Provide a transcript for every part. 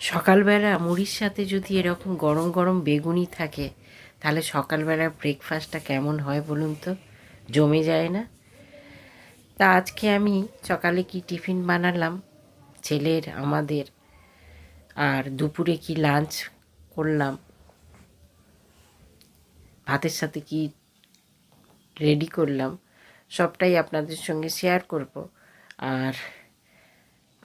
সকালবেলা মুড়ির সাথে যদি এরকম গরম গরম বেগুনি থাকে, তাহলে সকালবেলার ব্রেকফাস্টটা কেমন হয় বলুন তো? জমে যায় না? তা আজকে আমি সকালে কি টিফিন বানালাম? ছেলের, আমাদের। আর দুপুরে কি লাঞ্চ করলাম? ভাতের সাথে কি রেডি করলাম? সবটাই আপনাদের সঙ্গে শেয়ার করব। আর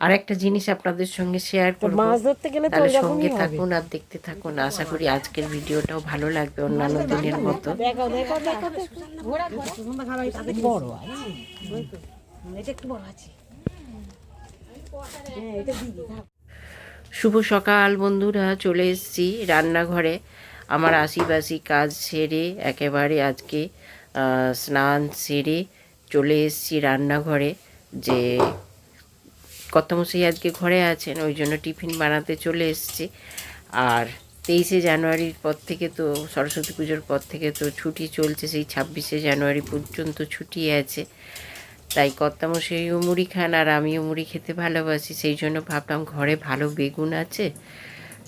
আরেকটা জিনিস আপনাদের সঙ্গে শেয়ার করব। মাছ ধরতে গেলে তো তাহলে সঙ্গে থাকুন আর দেখতে থাকুন। আশা করি আজকের ভিডিওটাও ভালো লাগবে অন্যান্য দিনের মতো। দেখো। দেখো দেখো বড় আর এটা বড় আছে। এটা দিদি থাক। শুভ সকাল বন্ধুরা চলে এসেছি রান্নাঘরে। আমার আশিবাসি কাজ সেরে একেবারে আজকে স্নান সেরে চলে এসেছি রান্নাঘরে। যে কর্তামশাই আজকে ঘরে আছেন, ওই জন্য টিফিন বানাতে চলে এসেছি। আর তেইশে জানুয়ারির পর থেকে তো, সরস্বতী পুজোর পর থেকে তো ছুটি চলছে, সেই ছাব্বিশে জানুয়ারি পর্যন্ত ছুটি আছে। তাই কর্তামশাইও মুড়ি খান, আর আমিও মুড়ি খেতে ভালোবাসি, সেই জন্য ভাবলাম ঘরে ভালো বেগুন আছে।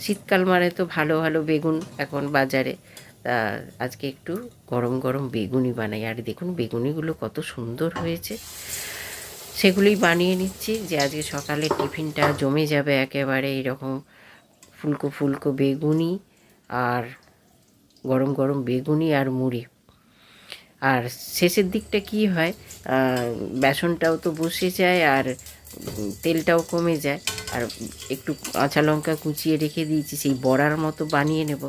শীতকাল মানে তো ভালো ভালো বেগুন এখন বাজারে। তা আজকে একটু গরম গরম বেগুনি বানাই। আর দেখুন, বেগুনিগুলো কত সুন্দর হয়েছে। সেগুলোই বানিয়ে নিচ্ছি যে আজকে সকালে টিফিনটা জমে যাবে একেবারে এরকম ফুলকো ফুলকো বেগুনি আর গরম গরম বেগুনি আর মুড়ি। আর শেষের দিকটা কি হয় বেসনটাও তো বসে যায় আর তেলটাও কমে যায়। আর একটু কাঁচা লঙ্কা কুচিয়ে রেখে দিয়েছি, সেই বড়ার মতো বানিয়ে নেব।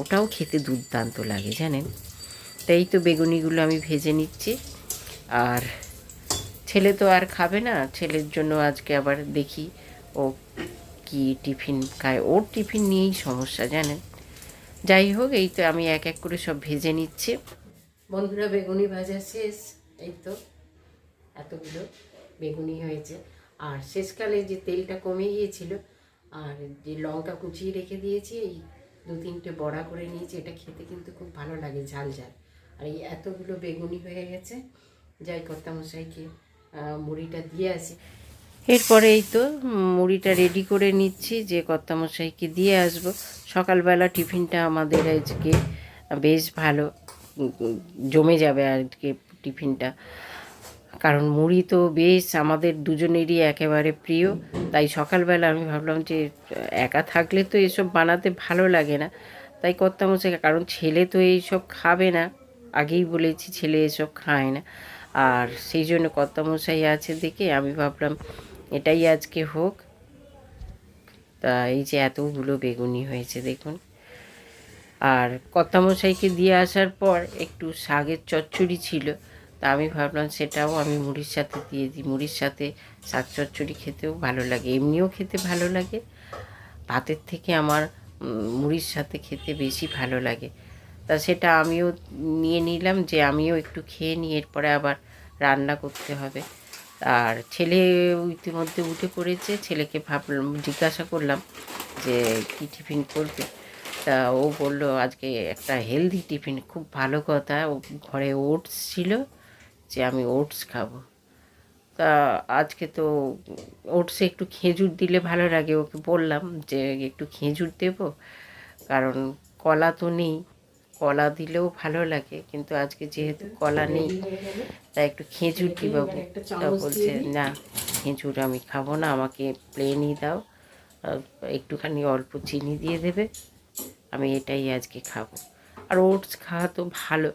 ওটাও খেতে দুর্দান্ত লাগে, জানেন? তাই তো বেগুনিগুলো আমি ভেজে নিচ্ছি। আর ছেলে তো আর খাবে না, ছেলের জন্য আজকে আবার দেখি ও কি টিফিন খায়। ওর টিফিন নিয়েই সমস্যা, জানেন? যাই হোক, এই তো আমি এক এক করে সব ভেজে নিচ্ছি। বন্ধুরা, বেগুনি ভাজা শেষ। এই তো, এতগুলো বেগুনি হয়েছে। আর শেষকালে যে তেলটা কমে গিয়েছিল, আর যে লঙ্কা কুচিয়ে রেখে দিয়েছি, এই দু তিনটে বড়া করে নিয়েছি, এটা খেতে কিন্তু খুব ভালো লাগে ঝাল ঝাল আর এই এতগুলো বেগুনি হয়ে গেছে। যাই কর্তামশাইকে মুড়িটা দিয়ে আসি। এরপরে এই তো মুড়িটা রেডি করে নিচ্ছি, যে কর্তামশাইকে দিয়ে আসব। সকালবেলা টিফিনটা আমাদের আজকে বেশ ভালো, জমে যাবে আজকে টিফিনটা। কারণ মুড়ি তো বেশ আমাদের দুজনেরই একেবারে প্রিয়, তাই সকালবেলা আমি ভাবলাম যে একা থাকলে তো এসব বানাতে ভালো লাগে না। তাই করতাম হচ্ছে কারণ ছেলে তো এইসব খাবে না, আগেই বলেছি ছেলে এসব খায় না। আর সেই জন্য কর্তামশাই আছে দেখে আমি ভাবলাম এটাই আজকে হোক। তা এই যে এতগুলো বেগুনি হয়েছে দেখুন। আর কর্তামশাইকে দিয়ে আসার পর একটু শাকের চচ্চড়ি ছিল। তা আমি ভাবলাম সেটাও আমি মুড়ির সাথে দিয়ে দিই। মুড়ির সাথে শাক চচ্চড়ি খেতেও ভালো লাগে, এমনিও খেতে ভালো লাগে। ভাতের থেকে আমার মুড়ির সাথে খেতে বেশি ভালো লাগে। তা সেটা আমিও নিয়ে নিলাম যে আমিও একটু খেয়ে নিই, এরপরে আবার রান্না করতে হবে। আর ছেলে ইতিমধ্যে উঠে পড়েছে, ছেলেকে ভাবলাম, জিজ্ঞাসা করলাম যে কী টিফিন করবে? তা ও বলল, আজকে একটা হেলদি টিফিন, খুব ভালো কথা। ও ঘরে ওটস ছিল যে আমি ওটস খাব। তা আজকে তো ওটসে একটু খেজুর দিলে ভালো লাগে। ওকে বললাম যে একটু খেজুর দেব, কারণ কলা তো নেই। কলা দিলেও ভালো লাগে, কিন্তু আজকে যেহেতু কলা নেই, তাই একটু খেজুর দিব তা বলছে, না, খেজুর আমি খাব না, আমাকে প্লেনই দাও একটুখানি অল্প চিনি দিয়ে দেবে, আমি এটাই আজকে খাব। আর ওটস খাওয়া তো ভালো,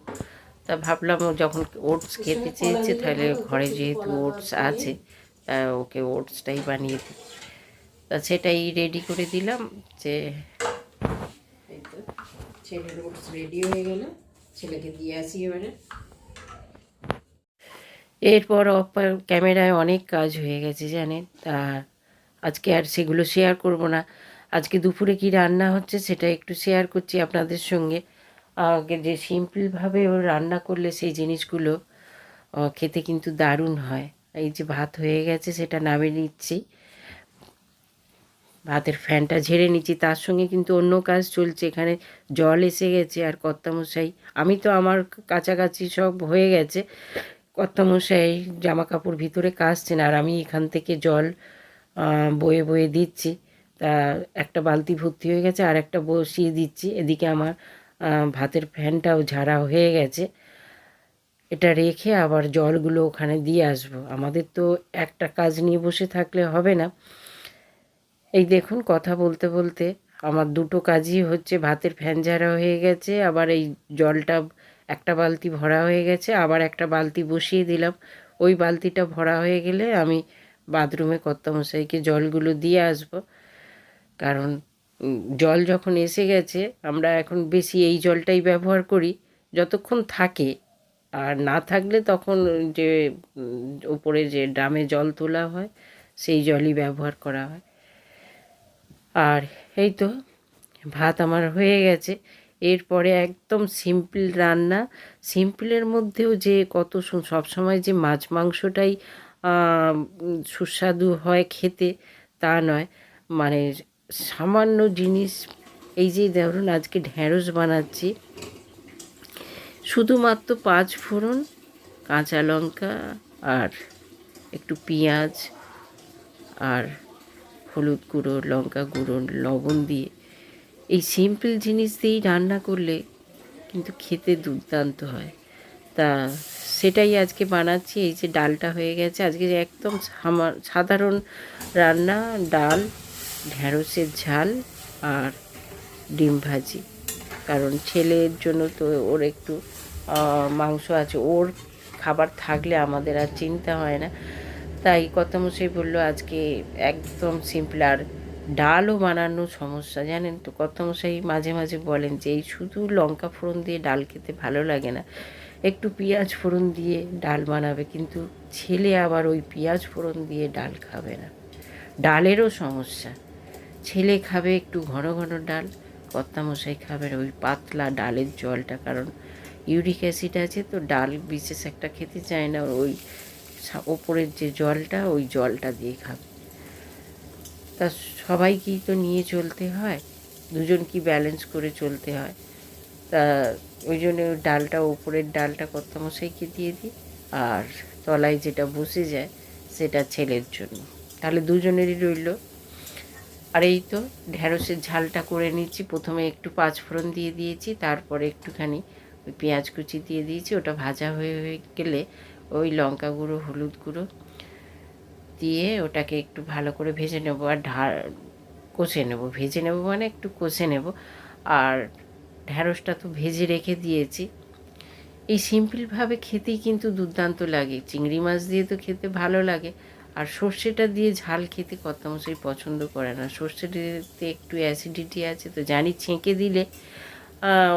তা ভাবলাম যখন ওটস খেতে চেয়েছে, তাহলে ঘরে যেহেতু ওটস আছে, তা ওকে ওটসটাই বানিয়ে দিই। তা সেটাই রেডি করে দিলাম যে ছেলের ওটস রেডি হয়ে গেল। ছেলেকে দিয়ে আসি এবারে। এরপর ক্যামেরায় অনেক কাজ হয়ে গেছে জানেন। তা আজকে আর সেগুলো শেয়ার করব না। আজকে দুপুরে কি রান্না হচ্ছে সেটা একটু শেয়ার করছি আপনাদের সঙ্গে। আগে যে সিম্পলভাবে ও রান্না করলে সেই জিনিসগুলো খেতে কিন্তু দারুণ হয়। এই যে ভাত হয়ে গেছে সেটা নামিয়ে নিচ্ছি। ভাতের ফ্যানটা ঝেড়ে নিচ্ছি। তার সঙ্গে কিন্তু অন্য কাজ চলছে। এখানে জল এসে গেছে আর কর্তামশাই, আমি তো আমার কাছাকাছি সব হয়ে গেছে। কর্তামশাই জামা কাপড় ভিতরে কাচছেন আর আমি এখান থেকে জল বয়ে বয়ে দিচ্ছি। তা একটা বালতি ভর্তি হয়ে গেছে আর একটা বসিয়ে দিচ্ছি। এদিকে আমার ভাতের ফ্যানটাও ঝাড়া হয়ে গেছে। এটা রেখে আবার জলগুলো ওখানে দিয়ে আসব। আমাদের তো একটা কাজ নিয়ে বসে থাকলে হবে না। এই দেখুন, কথা বলতে বলতে আমার দুটো কাজই হচ্ছে। ভাতের ফ্যান ঝাড়া হয়ে গেছে, আবার এই জলটা একটা বালতি ভরা হয়ে গেছে, আবার একটা বালতি বসিয়ে দিলাম। ওই বালতিটা ভরা হয়ে গেলে আমি বাথরুমে কর্তামশাইকে জলগুলো দিয়ে আসব। কারণ জল যখন এসে গেছে, আমরা এখন বেশি এই জলটাই ব্যবহার করি, যতক্ষণ থাকে। আর না থাকলে তখন যে উপরে যে ড্রামে জল তোলা হয়, সেই জলই ব্যবহার করা হয়। আর এই তো ভাত আমার হয়ে গেছে। এরপরে একদম সিম্পল রান্না। সিম্পলের মধ্যেও যে কত সবসময় যে মাছ মাংসটাই সুস্বাদু হয় খেতে, তা নয়। মানে সামান্য জিনিস, এই যে ধরুন আজকে ঢ্যাঁড়স বানাচ্ছি। শুধুমাত্র পাঁচ ফোড়ন, কাঁচা লঙ্কা আর একটু পেঁয়াজ আর হলুদ গুঁড়ো, লঙ্কা গুঁড়ো, লবণ দিয়ে এই সিম্পল জিনিস দিয়েই রান্না করলে কিন্তু খেতে দুর্দান্ত হয়। তা সেটাই আজকে বানাচ্ছি। এই যে ডালটা হয়ে গেছে। আজকে একদম সাধারণ রান্না, ডাল ঢ্যাঁড়সের ঝাল আর ডিম ভাজি। কারণ ছেলের জন্য তো ওর একটু মাংস আছে। ওর খাবার থাকলে আমাদের আর চিন্তা হয় না। তাই কর্তামশাই বলল, আজকে একদম সিম্পল আর ডালও বানানো সমস্যা, জানেন তো? কর্তামশাই মাঝে মাঝে বলেন যে, এই শুধু লঙ্কা ফোড়ন দিয়ে ডাল খেতে ভালো লাগে না, একটু পেঁয়াজ ফোড়ন দিয়ে ডাল বানাবে, কিন্তু ছেলে আবার ওই পেঁয়াজ ফোড়ন দিয়ে ডাল খাবে না। ডালেরও সমস্যা, ছেলে খাবে একটু ঘন ঘন ডাল, কর্তামশাই খাবেন ওই পাতলা ডালের জলটা, কারণ ইউরিক অ্যাসিড আছে তো, ডাল বিশেষ একটা খেতে চায় না, ওই ওপরের যে জলটা, ওই জলটা দিয়ে খাবে। তা সবাইকেই তো নিয়ে চলতে হয় দুজন কি ব্যালেন্স করে চলতে হয়। তা ওই জন্য ডালটা, ওপরের ডালটা কর্তামশাইকে দিয়ে দিই, আর তলায় যেটা বসে যায়, সেটা ছেলের জন্য। তাহলে দুজনেরই রইল। আর এই তো ঢ্যাঁড়সের ঝালটা করে নিচ্ছি। প্রথমে একটু পাঁচ ফোড়ন দিয়ে দিয়েছি, তারপরে একটুখানি ওই পেঁয়াজ কুচি দিয়ে দিয়েছি। ওটা ভাজা হয়ে হয়ে গেলে ওই লঙ্কা গুঁড়ো, হলুদ গুঁড়ো দিয়ে ওটাকে একটু ভালো করে ভেজে নেব আর ঢা, কষে নেব। ভেজে নেব মানে একটু কষে নেব। আর ঢ্যাঁড়সটা তো ভেজে রেখে দিয়েছি। এই সিম্পলভাবে খেতেই কিন্তু দুর্দান্ত লাগে। চিংড়ি মাছ দিয়ে তো খেতে ভালো লাগে। আর সর্ষেটা দিয়ে ঝাল খেতে কর্তামশাই পছন্দ করে না। সর্ষেটাতে একটু অ্যাসিডিটি আছে তো জানি ছেঁকে দিলে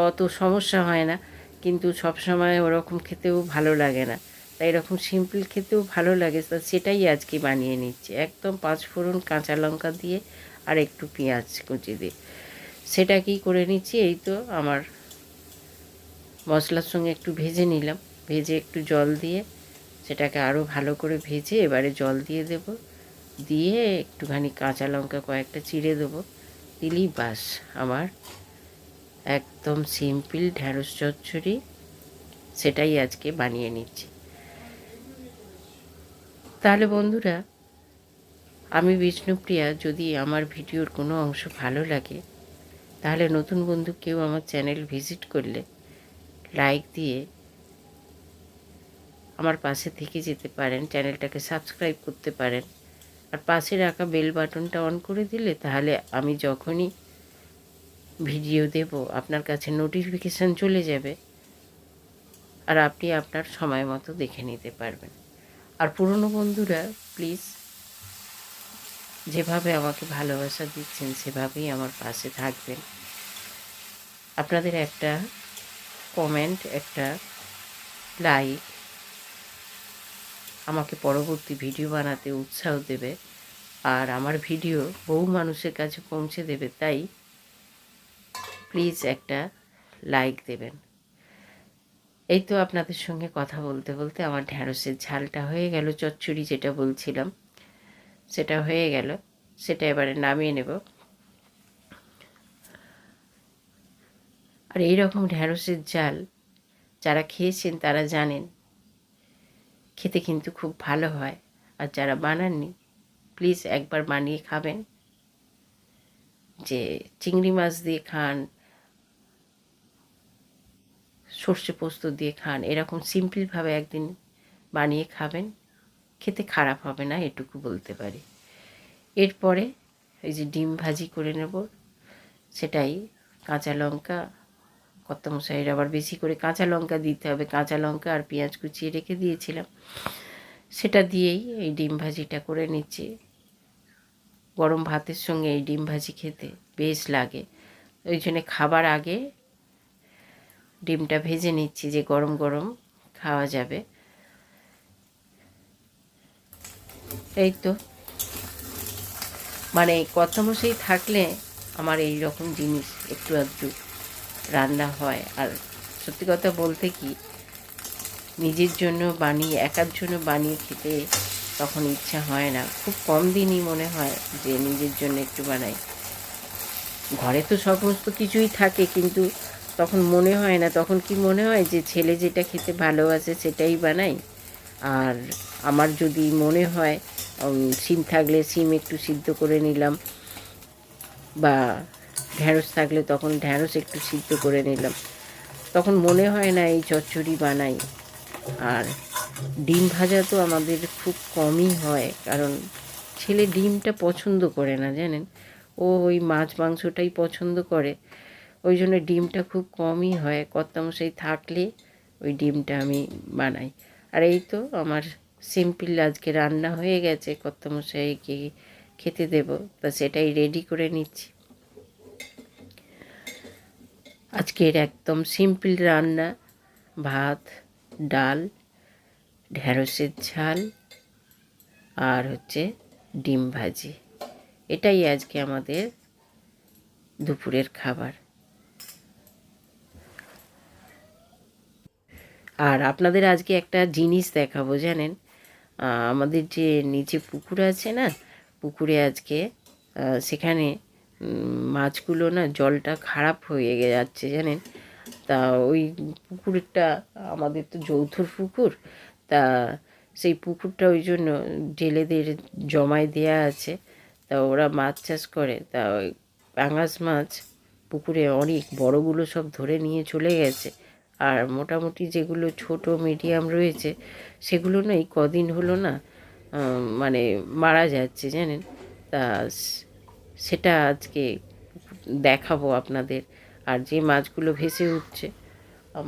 অত সমস্যা হয় না। কিন্তু সবসময় ওরকম খেতেও ভালো লাগে না। তাই এরকম সিম্পল খেতেও ভালো লাগে। তা সেটাই আজকে বানিয়ে নিচ্ছি। একদম পাঁচ ফোড়ন কাঁচা লঙ্কা দিয়ে আর একটু পেঁয়াজ কুচি দিয়ে। সেটা কি করে নিচ্ছি। এই তো আমার মশলার সঙ্গে একটু ভেজে নিলাম। ভেজে একটু জল দিয়ে সেটাকে আরও ভালো করে ভেজে এবারে জল দিয়ে দেব। দিয়ে একটুখানি কাঁচা লঙ্কা কয়েকটা চিড়ে দেবো। দিলেই বাস আমার একদম সিম্পল ঢ্যাঁড়স চচ্চড়ি। সেটাই আজকে বানিয়ে নিচ্ছি। তাহলে বন্ধুরা, আমি বিষ্ণুপ্রিয়া যদি আমার ভিডিওর কোনো অংশ ভালো লাগে, তাহলে নতুন বন্ধু কেউ আমার চ্যানেল ভিজিট করলে লাইক দিয়ে আমার পাশে থেকে যেতে পারেন, চ্যানেলটাকে সাবস্ক্রাইব করতে পারেন। আর পাশে রাখা বেল বাটনটা অন করে দিলে তাহলে আমি যখনই ভিডিও দেব, আপনার কাছে নোটিফিকেশান চলে যাবে। আর আপনি আপনার সময় মতো দেখে নিতে পারবেন। আর পুরনো বন্ধুরা প্লিজ যেভাবে আমাকে ভালোবাসা দিচ্ছেন, সেভাবেই আমার পাশে থাকবেন। আপনাদের একটা কমেন্ট একটা লাইক আমাকে পরবর্তী ভিডিও বানাতে উৎসাহ দেবে। আর আমার ভিডিও বহু মানুষের কাছে পৌঁছে দেবে, তাই প্লিজ একটা লাইক দেবেন। এই তো আপনাদের সঙ্গে কথা বলতে বলতে আমার ঢ্যাঁড়সের ঝালটা হয়ে গেল, চচ্চড়ি যেটা বলছিলাম। সেটা হয়ে গেল, সেটা এবারে নামিয়ে নেব। আর এই রকম ঢ্যাঁড়সের ঝাল যারা খেয়েছেন তারা জানেন, খেতে কিন্তু খুব ভালো হয়। আর যারা বানাননি, প্লিজ একবার বানিয়ে খাবেন। যে চিংড়ি মাছ দিয়ে খান সর্ষে পোস্ত দিয়ে খান। এরকম সিম্পলভাবে একদিন বানিয়ে খাবেন। খেতে খারাপ হবে না, এটুকু বলতে পারি। এরপরে এই যে ডিম ভাজি করে নেব, সেটাই কাঁচা লঙ্কা কত মশাইয়ের আবার বেশি করে কাঁচা লঙ্কা দিতে হবে। কাঁচা লঙ্কা আর পেঁয়াজ কুচিয়ে রেখে দিয়েছিলাম। সেটা দিয়েই এই ডিম ভাজিটা করে নিচ্ছি। গরম ভাতের সঙ্গে এই ডিম ভাজি খেতে বেশ লাগে। ওই জন্য খাবার আগে ডিমটা ভেজে নিচ্ছি যে গরম গরম খাওয়া যাবে। এই তো। মানে কর্তামশাই থাকলে আমার এই রকম জিনিস একটু আধটু রান্না হয়। আর সত্যি কথা বলতে কি, নিজের জন্য বানিয়ে, একার জন্য বানিয়ে খেতে তখন ইচ্ছা হয় না। খুব কম দিনই মনে হয় যে নিজের জন্য একটু বানাই। ঘরে তো সমস্ত কিছুই থাকে, কিন্তু তখন মনে হয় না, তখন কি মনে হয় যে ছেলে যেটা খেতে ভালোবাসে সেটাই বানাই? আর আমার যদি মনে হয় সিম থাকলে সিম একটু সিদ্ধ করে নিলাম বা ঢ্যাঁড়স থাকলে তখন ঢ্যাঁড়স একটু সিদ্ধ করে নিলাম। তখন মনে হয় না এই চচ্চড়ি বানাই। আর ডিম ভাজা তো আমাদের খুব কমই হয়, কারণ ছেলে ডিমটা পছন্দ করে না, জানেন? ও ওই মাছ মাংসটাই পছন্দ করে। ওই জন্য ডিমটা খুব কমই হয়। কর্তামশাই থাকলে ওই ডিমটা আমি বানাই। আর এই তো আমার সিম্পল আজকে রান্না হয়ে গেছে। কর্তামশাইকে খেতে দেব। তা সেটাই রেডি করে নিচ্ছি। আজকের একদম সিম্পল রান্না। ভাত, ডাল ঢ্যাঁড়সের ঝাল আর হচ্ছে ডিম ভাজি। এটাই আজকে আমাদের দুপুরের খাবার। আর আপনাদের আজকে একটা জিনিস দেখাবো, জানেন? আমাদের যে নিচে পুকুর আছে না, পুকুরে আজকে সেখানে মাছগুলো না জলটা খারাপ হয়ে যাচ্ছে, জানেন? তা ওই পুকুরটা, আমাদের তো যৌথ পুকুর, তা সেই পুকুরটা ওই জন্য জেলেদের জমায় দেয়া আছে, তা ওরা মাছ চাষ করে, তা ওই পাঙাশ মাছ পুকুরে অনেক বড়গুলো সব ধরে নিয়ে চলে গেছে। আর মোটামুটি যেগুলো ছোট মিডিয়াম রয়েছে, সেগুলো না এই কদিন হলো না মানে মারা যাচ্ছে, জানেন? তা সেটা আজকে দেখাবো আপনাদের। আর যে মাছগুলো ভেসে উঠছে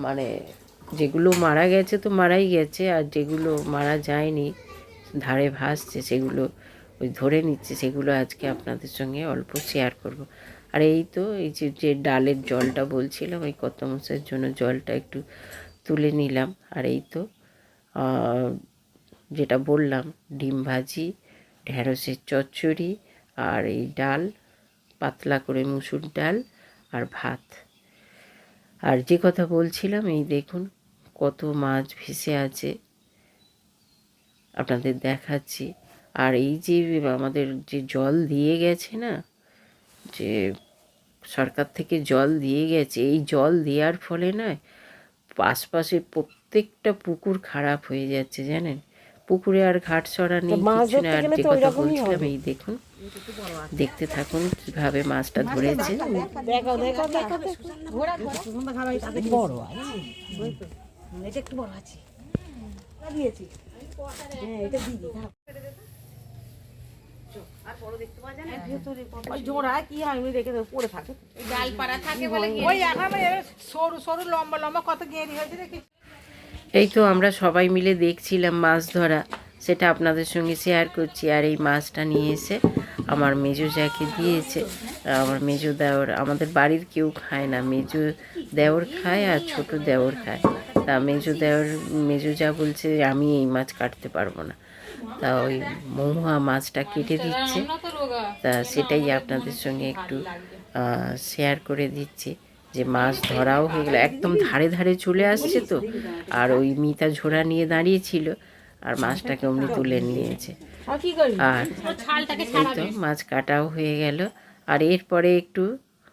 মানে যেগুলো মারা গেছে তো মারাই গেছে, আর যেগুলো মারা যায়নি, ধারে ভাসছে, সেগুলো ওই ধরে নিচ্ছে, সেগুলো আজকে আপনাদের সঙ্গে অল্প শেয়ার করব। আর এই তো, এই যে যে ডালের জলটা বলছিলাম, ওই কত মাসের জন্য জলটা একটু তুলে নিলাম। আর এই তো যেটা বললাম, ডিম ভাজি ঢ্যাঁড়সের চচ্চড়ি আর এই ডাল, পাতলা করে মুসুর ডাল আর ভাত। আর যে কথা বলছিলাম, এই দেখুন কত মাছ ভেসে আছে। আপনাদের দেখাচ্ছি। আর এই যে, আমাদের যে জল দিয়ে গেছে না যে সরকার থেকে জল দিয়ে গেছে এই জল দেওয়ার ফলে না আশপাশের প্রত্যেকটা পুকুর খারাপ হয়ে যাচ্ছে জানেন? পুকুরে আর ঘাট সরা নেই কিছু না আর যে কথা বলছিলাম এই দেখুন দেখতে থাকুন কীভাবে মাছটা ধরেছে। দেখো দেখো দেখো বড় বড় হ্যাঁ ওই জোড়া কি হয় আমি রেখে দেবো পড়ে থাকে ওই একেবারে সরু সরু লম্বা লম্বা কত গেরি হয়েছে দেখি এই তো আমরা সবাই মিলে দেখছিলাম মাছ ধরা। সেটা আপনাদের সঙ্গে শেয়ার করছি। আর এই মাছটা নিয়ে এসে আমার মেজো যাকে দিয়েছে, আমার মেজো দেওর, আমাদের বাড়ির কেউ খায় না। মেজো দেওর খায় আর ছোট দেওর খায়। তা মেজো দেওর, মেজো যা বলছে আমি এই মাছ কাটতে পারব না। তা ওই মহুয়া মাছটা কেটে দিচ্ছে। তা সেটাই আপনাদের সঙ্গে একটু শেয়ার করে দিচ্ছি যে মাছ ধরাও হয়ে গেলো। একদম ধারে ধারে চলে আসছে তো। আর ওই মিতা ঝোড়া নিয়ে দাঁড়িয়েছিল আর মাছটাকে অমনি তুলে নিয়েছে। আর এই তো মাছ কাটাও হয়ে গেল। আর এরপরে একটু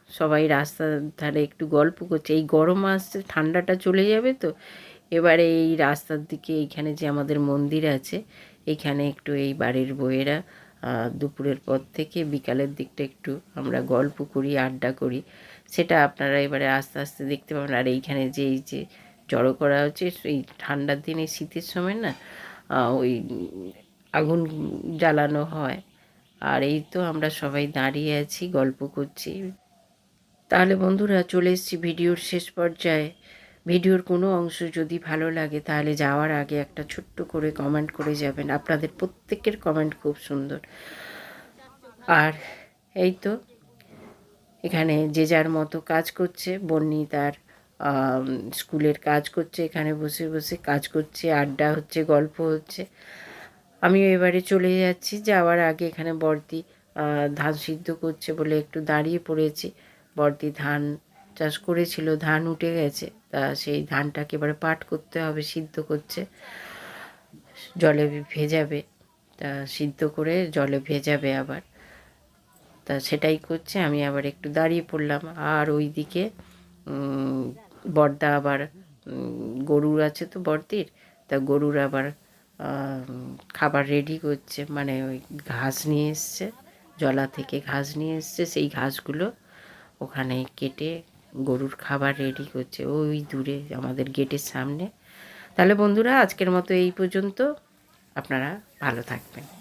সবাই রাস্তার ধারে একটু গল্প করছে। এই গরম আসছে ঠান্ডাটা চলে যাবে তো? এবারে এই রাস্তার দিকে এইখানে যে আমাদের মন্দির আছে এইখানে একটু এই বাড়ির বইয়েরা দুপুরের পর থেকে বিকালের দিকটা একটু আমরা গল্প করি আড্ডা করি। সেটা আপনারা এবারে আস্তে আস্তে দেখতে পাবেন। আর এইখানে যে এই যে জড়ো করা হচ্ছে এই ঠান্ডার দিনে শীতের সময় না ওই আগুন জ্বালানো হয়। আর এই তো আমরা সবাই দাঁড়িয়ে আছি, গল্প করছি। তাহলে বন্ধুরা, চলে এসেছি ভিডিওর শেষ পর্যায়ে। ভিডিওর কোনো অংশ যদি ভালো লাগে, তাহলে যাওয়ার আগে একটা ছোট্ট করে কমেন্ট করে যাবেন। আপনাদের প্রত্যেকের কমেন্ট খুব সুন্দর। আর এই তো, এখানে যে যার মতো কাজ করছে, বন্নি তার স্কুলের কাজ করছে, এখানে বসে বসে কাজ করছে, আড্ডা হচ্ছে, গল্প হচ্ছে। আমিও এবারে চলে যাচ্ছি, যাওয়ার আগে এখানে বর্দি ধান সিদ্ধ করছে বলে একটু দাঁড়িয়ে পড়েছি। বর্দি ধান চাষ করেছিল, ধান উঠে গেছে, তা সেই ধানটাকে এবারে পাট করতে হবে, সিদ্ধ করছে। জলে ভেজাবে, তা সিদ্ধ করে জলে ভেজাবে আবার। তা সেটাই করছে, আমি আবার একটু দাঁড়িয়ে পড়লাম। আর ওইদিকে বর্দা আবার গরুর আছে তো বর্দির, তা গরুর আবার খাবার রেডি করছে মানে ওই ঘাস নিয়ে এসছে, জলা থেকে ঘাস নিয়ে এসছে, সেই ঘাসগুলো ওখানে কেটে গরুর খাবার রেডি করছে, ওই দূরে আমাদের গেটের সামনে। তাহলে বন্ধুরা, আজকের মতো এই পর্যন্ত। আপনারা ভালো থাকবেন।